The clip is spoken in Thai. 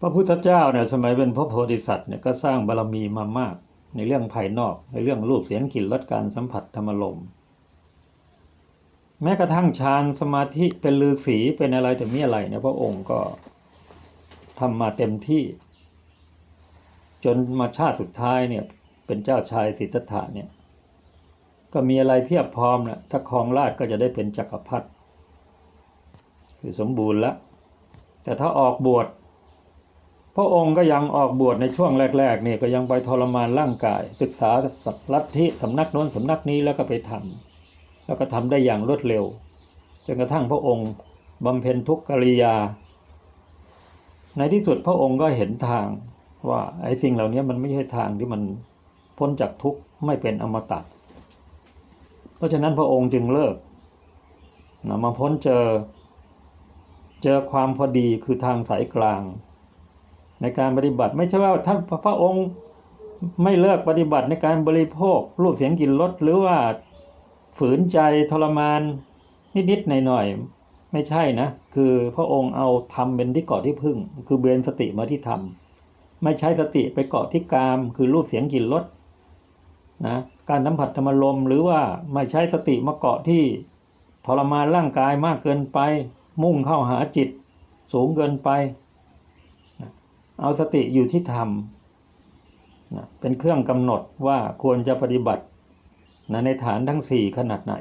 พระพุทธเจ้าเนี่ยสมัยเป็นพระโพธิสัตว์เนี่ยก็สร้างบารมีมามาก ในเรื่องภายนอกในเรื่องรูปเสียงกลิ่นรสการสัมผัสธรรมลมแม้กระทั่งฌานสมาธิเป็นฤาษีเป็นอะไรแต่มีอะไรเนี่ยพระองค์ก็ทำมาเต็มที่ จนมาชาติสุดท้ายเนี่ยเป็นเจ้าชายสิทธัตถะเนี่ยก็มีอะไรเพียบพร้อมนะถ้าครองราชก็จะได้เป็นจักรพรรดิคือสมบูรณ์แล้วแต่ถ้าออกบวช ระองค์ก็ยังออกบวชในช่วงแรกๆเนี่ยก็ยังไปทรมานร่างกาย ศึกษาลัทธิสำนักโน้นสำนักนี้แล้วก็ไปทำแล้วก็ทำได้อย่างรวดเร็วจนกระทั่งพระองค์บำเพ็ญทุกขกิริยา ในที่สุดพระองค์ก็เห็นทางว่าไอ้สิ่งเหล่านี้มันไม่ใช่ทางที่มันพ้นจากทุกข์ไม่เป็นอมตะเพราะฉะนั้นพระองค์จึงเลิกนะมาพ้นเจอ เจอความพอดีคือทางสายกลาง ในการปฏิบัติไม่ใช่ว่าถ้านพระองค์ไม่เลิกปฏิบัติในการบริโภค รูปเสียงกลิ่นรสหรือว่าฝืนใจทรมานนิดๆหน่อยๆไม่ใช่นะ คือพระองค์เอาธรรมเป็นที่เกาะที่พึ่ง คือเบนสติมาที่ธรรมไม่ใช้สติไปเกาะที่กาม คือรูปเสียงกลิ่นรสนะการสัมผัสธรรมลมหรือว่าไม่ใช้สติมาเกาะที่ทรมานร่างกายมากเกินไป มุ่งเข้าหาจิตสูงเกินไป เอาสติอยู่ที่ธรรมนะเป็นเครื่องกำหนดว่าควรจะปฏิบัตินะในฐานทั้งสี่ขนาดไหน